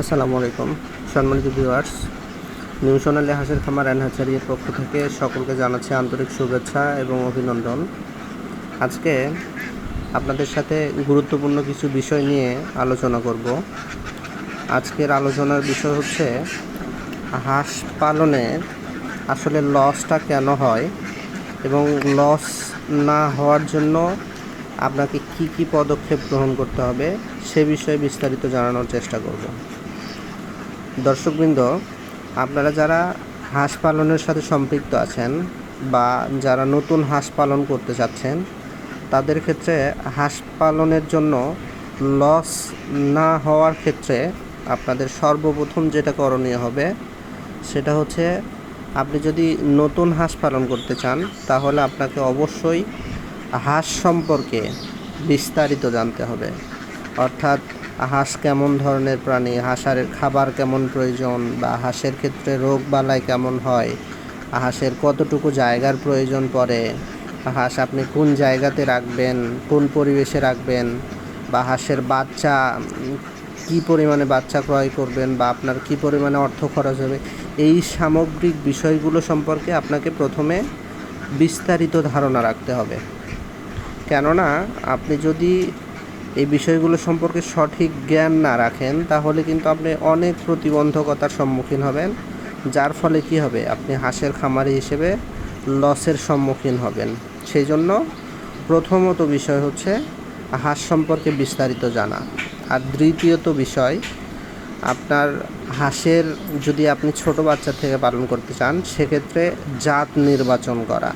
আসসালামু আলাইকুম। সম্মানিত ভিউয়ার্স নিউ সোনালী হাঁসের খামার অ্যান্ড পক্ষ থেকে সকলকে জানাচ্ছি আন্তরিক শুভেচ্ছা এবং অভিনন্দন। আজকে আপনাদের সাথে গুরুত্বপূর্ণ কিছু বিষয় নিয়ে আলোচনা করব। আজকের আলোচনার বিষয় হচ্ছে, হাঁস পালনে আসলে লসটা কেন হয় এবং লস না হওয়ার জন্য আপনাকে কি কি পদক্ষেপ গ্রহণ করতে হবে সে বিষয়ে বিস্তারিত জানানোর চেষ্টা করব। দর্শকবৃন্দ, আপনারা যারা হাঁস পালনের সাথে সম্পৃক্ত আছেন বা যারা নতুন হাঁস পালন করতে চাচ্ছেন, তাদের ক্ষেত্রে হাঁস পালনের জন্য লস না হওয়ার ক্ষেত্রে আপনাদের সর্বপ্রথম যেটা করণীয় হবে, সেটা হচ্ছে আপনি যদি নতুন হাঁস পালন করতে চান, তাহলে আপনাকে অবশ্যই হাঁস সম্পর্কে বিস্তারিত জানতে হবে। অর্থাৎ হাঁস কেমন ধরনের প্রাণী? হাঁসের খাবার কেমন প্রয়োজন বা হাঁসের ক্ষেত্রে রোগ বালাই কেমন হয়? হাঁসের কতটুকু জায়গার প্রয়োজন পড়ে? হাঁস আপনি কোন জায়গাতে রাখবেন? কোন পরিবেশে রাখবেন? বা হাঁসের বাচ্চা, কি পরিমাণে বাচ্চা ক্রয় করবেন বা আপনার কি পরিমাণে অর্থ খরচ হবে? এই সামগ্রিক বিষয়গুলো সম্পর্কে আপনাকে প্রথমে বিস্তারিত ধারণা রাখতে হবে। কেননা, আপনি যদি এই বিষয়গুলো সম্পর্কে সঠিক জ্ঞান না রাখেন, তাহলে কিন্তু আপনি অনেক প্রতিবন্ধকতার সম্মুখীন হবেন, যার ফলে কি হবে? আপনি হাঁসের খামারি হিসেবে লসের সম্মুখীন হবেন। সেই জন্য প্রথমত বিষয় হচ্ছে হাঁস সম্পর্কে বিস্তারিত জানা। আর দ্বিতীয়ত বিষয়, আপনার হাঁসের যদি আপনি ছোট বাচ্চা থেকে পালন করতে চান, সেক্ষেত্রে জাত নির্বাচন করা।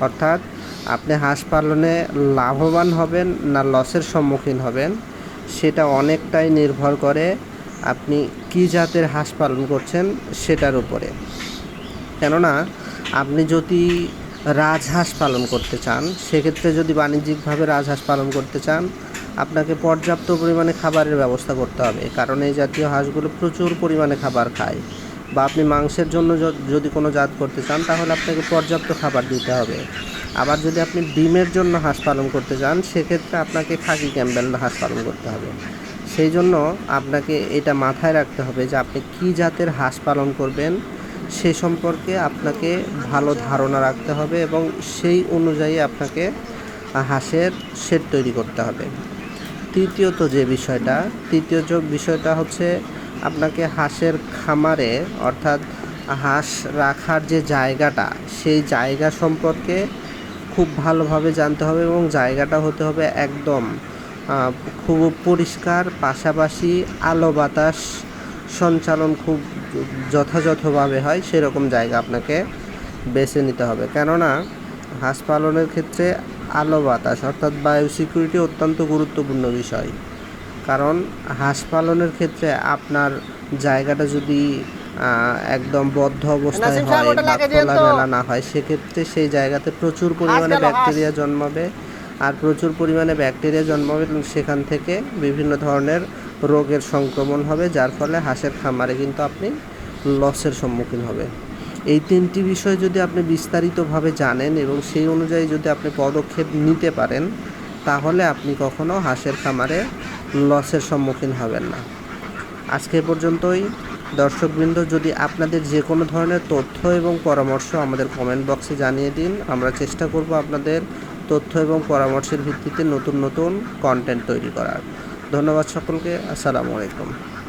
অর্থাৎ আপনি হাঁস পালনে লাভবান হবেন না লসের সম্মুখীন হবেন, সেটা অনেকটাই নির্ভর করে আপনি কী জাতের হাঁস পালন করছেন সেটার উপরে। কেননা, আপনি যদি রাজহাঁস পালন করতে চান, সেক্ষেত্রে যদি বাণিজ্যিকভাবে রাজহাঁস পালন করতে চান, আপনাকে পর্যাপ্ত পরিমাণে খাবারের ব্যবস্থা করতে হবে, কারণ এই জাতীয় হাঁসগুলো প্রচুর পরিমাণে খাবার খায়। বা আপনি মাংসের জন্য যদি কোনো জাত করতে চান, তাহলে আপনাকে পর্যাপ্ত খাবার দিতে হবে। আবার যদি আপনি ডিমের জন্য হাঁস পালন করতে চান, সেক্ষেত্রে আপনাকে খাকি ক্যাম্বেল হাঁস পালন করতে হবে। সেই জন্য আপনাকে এটা মাথায় রাখতে হবে যে আপনি কী জাতের হাঁস পালন করবেন, সে সম্পর্কে আপনাকে ভালো ধারণা রাখতে হবে এবং সেই অনুযায়ী আপনাকে হাঁসের শেড তৈরি করতে হবে। তৃতীয়ত যে বিষয়টা, তৃতীয় বিষয়টা হচ্ছে আপনাকে হাঁসের খামারে, অর্থাৎ হাঁস রাখার যে জায়গাটা, সেই জায়গা সম্পর্কে খুব ভালোভাবে জানতে হবে এবং জায়গাটা হতে হবে একদম খুব পরিষ্কার, পাশাপাশি আলো বাতাস সঞ্চালন খুব যথাযথভাবে হয়, সেরকম জায়গা আপনাকে বেছে নিতে হবে। কেননা, হাঁস পালনের ক্ষেত্রে আলো বাতাস, অর্থাৎ বায়ু সিকিউরিটি অত্যন্ত গুরুত্বপূর্ণ বিষয়। কারণ হাঁস পালনের ক্ষেত্রে আপনার জায়গাটা যদি একদম বদ্ধ অবস্থায় হয় বা। খোলামেলা না হয় সেক্ষেত্রে সেই জায়গাতে প্রচুর পরিমাণে ব্যাকটেরিয়া জন্মাবে আর প্রচুর পরিমাণে ব্যাকটেরিয়া জন্মাবে এবং সেখান থেকে বিভিন্ন ধরনের রোগের সংক্রমণ হবে যার ফলে হাঁসের খামারে কিন্তু আপনি লসের সম্মুখীন হবে এই তিনটি বিষয় যদি আপনি বিস্তারিতভাবে জানেন এবং সেই অনুযায়ী যদি আপনি পদক্ষেপ নিতে পারেন তাহলে আপনি কখনো হাঁসের খামারে লসের সম্মুখীন হবেন না। আজকে পর্যন্তই। দর্শকবৃন্দ, যদি আপনাদের যে কোনো ধরনের তথ্য এবং পরামর্শ আমাদের কমেন্ট বক্সে জানিয়ে দিন, আমরা চেষ্টা করব আপনাদের তথ্য এবং পরামর্শের ভিত্তিতে নতুন নতুন কন্টেন্ট তৈরি করার। ধন্যবাদ সকলকে। আসসালামু আলাইকুম।